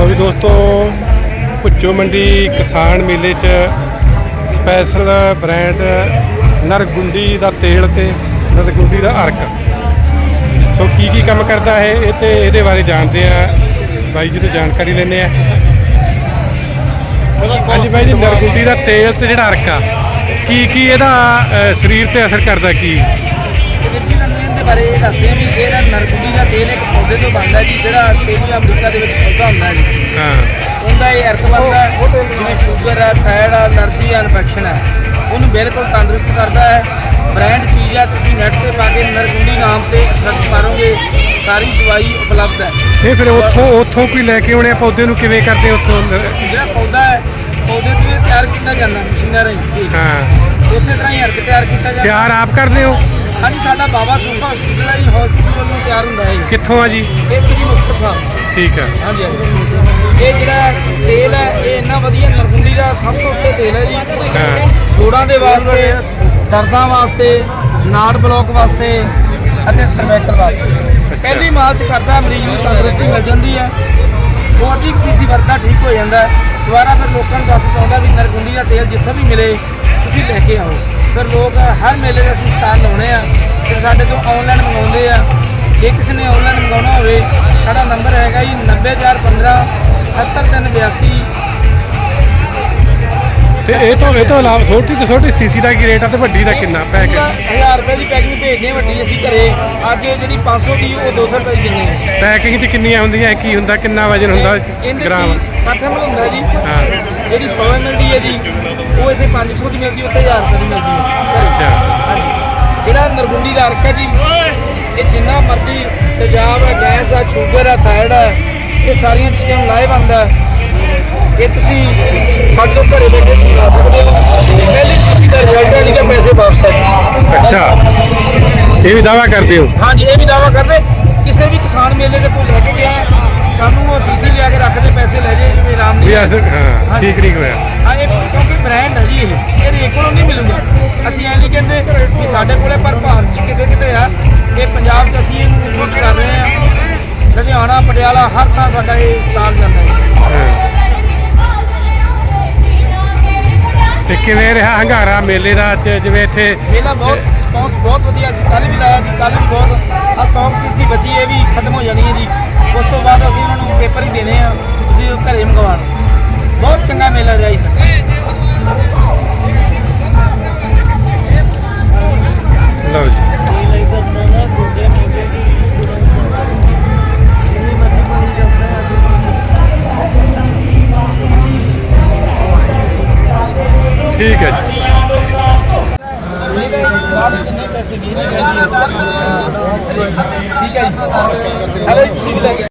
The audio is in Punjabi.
ਲਓ ਵੀ ਦੋਸਤੋ ਭੁੱਚੋ ਮੰਡੀ ਕਿਸਾਨ ਮੇਲੇ 'ਚ ਸਪੈਸ਼ਲ ਬ੍ਰਾਂਡ ਨਰਗੁੰਡੀ ਦਾ ਤੇਲ ਤੇ ਨਰਗੁੰਡੀ ਦਾ ਅਰਕ। ਸੋ ਕੀ ਕੀ ਕੰਮ ਕਰਦਾ ਹੈ ਇਹ ਤੇ ਇਹਦੇ ਬਾਰੇ ਜਾਣਦੇ ਆ। ਬਾਈ ਜੀ ਤੋਂ ਜਾਣਕਾਰੀ ਲੈਂਦੇ ਆ। ਹਾਂਜੀ ਬਾਈ ਜੀ ਨਰਗੁੰਡੀ ਦਾ ਤੇਲ ਤੇ ਜਿਹੜਾ ਅਰਕ ਆ ਕੀ ਕੀ ਇਹਦਾ ਸਰੀਰ ਤੇ ਅਸਰ ਕਰਦਾ ਕੀ? ਵੀਰ ਜੀ ਤੁਹਾਨੂੰ ਇਹਦੇ ਬਾਰੇ ਇਹ ਦੱਸਦੇ ਹਾਂ ਵੀ ਜਿਹੜਾ ਨਰਗੁੰਡੀ ਦਾ ਤੇਲ ਇੱਕ ਪੌਦੇ ਤੋਂ ਬਣਦਾ ਜੀ ਜਿਹੜਾ ਆਸਟ੍ਰੇਲੀਆ ਅਮਰੀਕਾ ਦੇ ਵਿੱਚ ਪੌਦਾ ਹੁੰਦਾ ਜੀ। ਹਾਂ। ਉਹਦਾ ਇਹ ਅਰਕ ਬਣਦਾ ਜਿਵੇਂ ਸ਼ੂਗਰ ਹੈ ਥਾਇਰਡ ਹੈ ਅਲਰਜੀ ਇਨਫੈਕਸ਼ਨ ਹੈ ਉਹਨੂੰ ਬਿਲਕੁਲ ਤੰਦਰੁਸਤ ਕਰਦਾ ਹੈ। ਬ੍ਰਾਂਡ ਚੀਜ਼ ਹੈ ਤੁਸੀਂ ਨੈਟ ਤੇ ਪਾ ਕੇ ਨਰਗੁੰਡੀ ਨਾਮ ਤੇ ਸਰਚ ਮਾਰੋਗੇ ਸਾਰੀ ਦਵਾਈ ਉਪਲਬਧ ਹੈ। ਇਹ ਫਿਰ ਉੱਥੋਂ ਉੱਥੋਂ ਕੋਈ ਲੈ ਕੇ ਆਉਣੇ ਆ ਪੌਦੇ ਨੂੰ? ਕਿਵੇਂ ਕਰਦੇ ਉੱਥੋਂ ਜਿਹੜਾ ਪੌਦਾ ਹੈ ਪੌਦੇ ਤਿਆਰ ਕੀਤਾ ਜਾਂਦਾ ਮਸ਼ੀਨਾਂ ਰਾਹੀਂ ਹਾਂ। ਉਸੇ ਤਰ੍ਹਾਂ ਹੀ ਅਰਕ ਤਿਆਰ ਕੀਤਾ ਜਾਂਦਾ। ਤਿਆਰ ਆਪ ਕਰਦੇ ਹੋ? ਹਾਂਜੀ ਸਾਡਾ ਬਾਬਾ ਸੁੱਖਾ ਹਸਪੀਟਲ ਹੈ ਹਸਪੀਟਲ ਵੱਲੋਂ ਤਿਆਰ ਹੁੰਦਾ ਹੈ ਜੀ। ਕਿੱਥੋਂ ਆ ਜੀ? ਇਹ ਸ੍ਰੀ ਮੁਕਤਸਰ ਸਾਹਿਬ। ਠੀਕ ਆ। ਹਾਂਜੀ ਹਾਂਜੀ। ਇਹ ਜਿਹੜਾ ਤੇਲ ਹੈ ਇਹ ਇੰਨਾ ਵਧੀਆ ਨਰਗੁੰਡੀ ਦਾ ਸਭ ਤੋਂ ਉੱਤੇ ਤੇਲ ਹੈ ਜੀ। ਹਾਂ। ਜੋੜਾਂ ਦੇ ਵਾਸਤੇ ਦਰਦਾਂ ਵਾਸਤੇ ਨਾੜ ਬਲੋਕ ਵਾਸਤੇ ਅਤੇ ਸਰਵਾਈਕਲ ਵਾਸਤੇ। ਪਹਿਲੀ ਮਾਰਚ ਕਰਦਾ ਮਰੀਜ਼ ਨੂੰ ਤੰਦਰੁਸਤੀ ਮਿਲ ਜਾਂਦੀ ਹੈ। ਬੋਡੀ ਸੀਸੀ ਵਰਦਾ ਠੀਕ ਹੋ ਜਾਂਦਾ ਹੈ। ਦੁਬਾਰਾ ਫਿਰ ਲੋਕਾਂ ਨੂੰ ਦੱਸ ਪਾਉਂਦਾ ਵੀ ਨਰਗੁੰਡੀ ਦਾ ਤੇਲ ਜਿੱਥੇ ਵੀ ਮਿਲੇ, ਤੁਸੀਂ ਲੈ ਕੇ ਆਓ। ਫਿਰ ਲੋਕ ਹਰ ਮੇਲੇ ਦੇ ਅਸੀਂ ਸਟਾਲ ਲਾਉਣੇ ਆ ਤੇ ਸਾਡੇ ਤੋਂ ਆਨਲਾਈਨ ਮੰਗਾਉਂਦੇ ਆ। ਜੇ ਕਿਸੇ ਨੇ ਆਨਲਾਈਨ ਮੰਗਾਉਣਾ ਹੋਵੇ, ਸਾਡਾ ਨੰਬਰ ਹੈਗਾ ਜੀ 90415 70382 ਤੇ ਇਹ ਤੋਂ ਇਹ ਤੋਂ ਇਲਾਵਾ ਛੋਟੀ ਤੋਂ ਛੋਟੀ ਸੀਸੀ ਦਾ ਕੀ ਰੇਟ ਆ ਤੇ ਵੱਡੀ ਦਾ ਕਿੰਨਾ ਪੈਕ 1000 ਰੁਪਏ ਦੀ ਪੈਕਿੰਗ ਭੇਜਦੇ ਵੱਡੀ ਅਸੀਂ ਘਰੇ। ਅੱਜ ਜਿਹੜੀ 500 ਦੀ ਉਹ 200 ਰੁਪਏ ਦੀ ਦਿੰਦੇ ਹਾਂ। ਪੈਕਿੰਗ 'ਚ ਕਿੰਨੀਆਂ ਹੁੰਦੀਆਂ? ਕੀ ਹੁੰਦਾ? ਕਿੰਨਾ ਵਜਨ ਹੁੰਦਾ? 'ਚ? ਗ੍ਰਾਮ? 60 ml ਹੁੰਦਾ ਜੀ। ਹਾਂ। ਜਿਹੜੀ 100 ml ਦੀ ਹੈ ਜੀ ਉਹ ਇੱਥੇ 500 ਦੀ ਮਿਲਦੀ ਉੱਥੇ 1000 ਰੁਪਏ ਦੀ ਮਿਲਦੀ ਹੈ। ਅੱਛਾ। ਹਾਂਜੀ। ਜਿਹੜਾ ਨਰਗੁੰਡੀ ਦਾ ਅਰਕ ਹੈ ਜੀ ਇਹ ਜਿੰਨਾ ਮਰਜ਼ੀ ਤੇਜ਼ਾਬ ਹੈ ਗੈਸ ਹੈ ਸ਼ੂਗਰ ਹੈ ਥਾਇਰਡ ਹੈ ਇਹ ਸਾਰੀਆਂ ਚੀਜ਼ਾਂ ਨੂੰ ਲਾਹੇਵੰਦ ਹੈ। ਇਹ ਤੁਸੀਂ ਸਾਡੇ ਤੋਂ ਘਰੇ ਬੈਠੇ ਖਾ ਸਕਦੇ ਹੋ। ਪਹਿਲੀ ਚੀਜ਼ ਦਾ ਰਿਜ਼ਲਟ ਹੈ ਜੀ ਕਿ ਪੈਸੇ ਵਾਪਸ ਹੈ ਅੱਛਾ। ਇਹ ਵੀ ਦਾਵਾ ਕਰਦੇ ਹੋ? ਹਾਂਜੀ ਇਹ ਵੀ ਦਾਵਾ ਕਰਦੇ। ਕਿਸੇ ਵੀ ਕਿਸਾਨ ਮੇਲੇ ਦੇ ਕੋਈ ਲੈ ਕੇ ਗਿਆ ਸਾਨੂੰ ਉਹ ਸੀਸੀ ਲਿਆ ਕੇ ਰੱਖਦੇ ਪੈਸੇ ਲੈ ਜੇ ਜਿਵੇਂ ਰਾਮ ਵੀ ਨੇ ਅਸਰ ਹਾਂ ਠੀਕ ਨਹੀਂ ਹੋਇਆ। ਹਾਂ ਇਹ ਕਿਉਂਕਿ ਬ੍ਰਾਂਡ ਹੈ ਜੀ ਇਹ। ਇਹ ਰੇਟ ਕੋਲੋਂ ਨਹੀਂ ਮਿਲੂਗਾ। ਅਸੀਂ ਐ ਨਹੀਂ ਕਹਿੰਦੇ ਵੀ ਸਾਡੇ ਕੋਲੇ ਪਰ ਭਾਰਤ 'ਚ ਕਿਤੇ ਕਿਤੇ ਆ। ਇਹ ਪੰਜਾਬ 'ਚ ਅਸੀਂ ਇਹਨੂੰ ਇੰਪੋਰਟ ਕਰ ਰਹੇ ਆ ਲੁਧਿਆਣਾ ਪਟਿਆਲਾ ਹਰ ਥਾਂ ਸਾਡਾ ਇਹ ਸਟਾਲ ਜਾਂਦਾ ਹੈ। ਕਿਵੇਂ ਰਿਹਾ ਹੰਗਾਰਾ ਮੇਲੇ ਦਾ ਅੱਜ? ਜਿਵੇਂ ਇੱਥੇ ਮੇਲਾ ਬਹੁਤ ਰਿਸਪੌਂਸ ਬਹੁਤ ਵਧੀਆ ਸੀ। ਕੱਲ ਵੀ ਲਾਇਆ ਜੀ ਕੱਲ ਵੀ ਬਹੁਤ ਆ ਸੌਂਗ ਸੀਸੀ ਬਚੀ ਇਹ ਵੀ ਖਤਮ ਹੋ ਜਾਣੀ ਹੈ ਜੀ। ਉਸ ਤੋਂ ਬਾਅਦ ਅਸੀਂ ਉਹਨਾਂ ਨੂੰ ਪੇਪਰ ਹੀ ਦੇਣੇ ਆ, ਤੁਸੀਂ ਉਹ ਘਰੇ ਮੰਗਵਾਉਣ। ਬਹੁਤ ਚੰਗਾ ਮੇਲਾ ਰਿਹਾ ਜੀ ਸਾਡਾ। ਠੀਕ ਹੈ ਜੀ। ਠੀਕ ਹੈ ਜੀ। ਹਲੋ ਤੁਸੀਂ ਲੈ ਕੇ